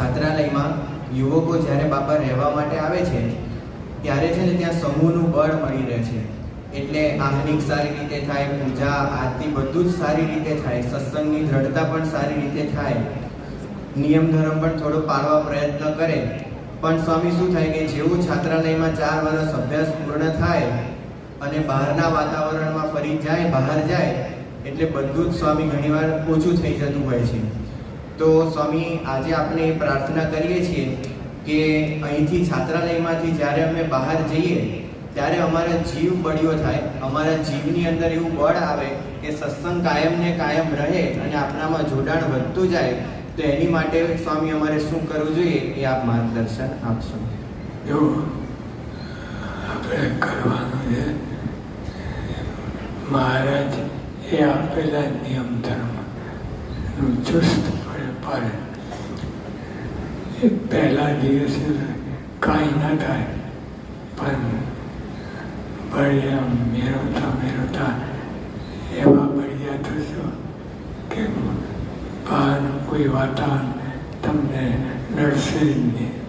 છાત્રાલયમાં યુવકો જ્યારે બાપા રહેવા માટે આવે છે, ત્યારે છે ને ત્યાં સમૂહનું બળ મળી રહે છે. એટલે આહનિક સારી રીતે થાય, પૂજા, આરતી બધું જ સારી રીતે થાય, સત્સંગની દ્રઢતા પણ સારી રીતે થાય. નિયમ ધર્મ પણ થોડો પાળવા પ્રયત્ન કરે. પણ સ્વામી શું થાય કે જેવું છાત્રાલયમાં ચાર વર્ષ અભ્યાસ પૂર્ણ થાય અને બહારના વાતાવરણમાં ફરી જાય, બહાર જાય, એટલે બધું જ સ્વામી ઘણીવાર ઓછું થઈ જતું હોય છે. તો સ્વામી, આજે આપણે પ્રાર્થના કરીએ છીએ કે અહીંથી છાત્રાલયમાંથી જ્યારે અમે બહાર જઈએ, ત્યારે અમારા જીવ બળ્યો થાય, અમારા જીવની અંદર એવું બળ આવે કે સત્સંગ કાયમ ને કાયમ રહે અને આપણામાં જોડાણ વધતું જાય, તો એની માટે સ્વામી, અમારે શું કરવું જોઈએ એ આપ માર્ગદર્શન આપશો. એવું. આપણે કરવાનું છે. મહારાજ, એ આપેલા નિયમ ધર્મ ચુસ્તપણે પાલન એ પહેલા દિવસે કાંઈ ના થાય, પણ બળિયા મેળવતા મેળવતા એવા બળિયા થશો કે બહારનું કોઈ વાતાવરણ તમને નડશે જ નહીં.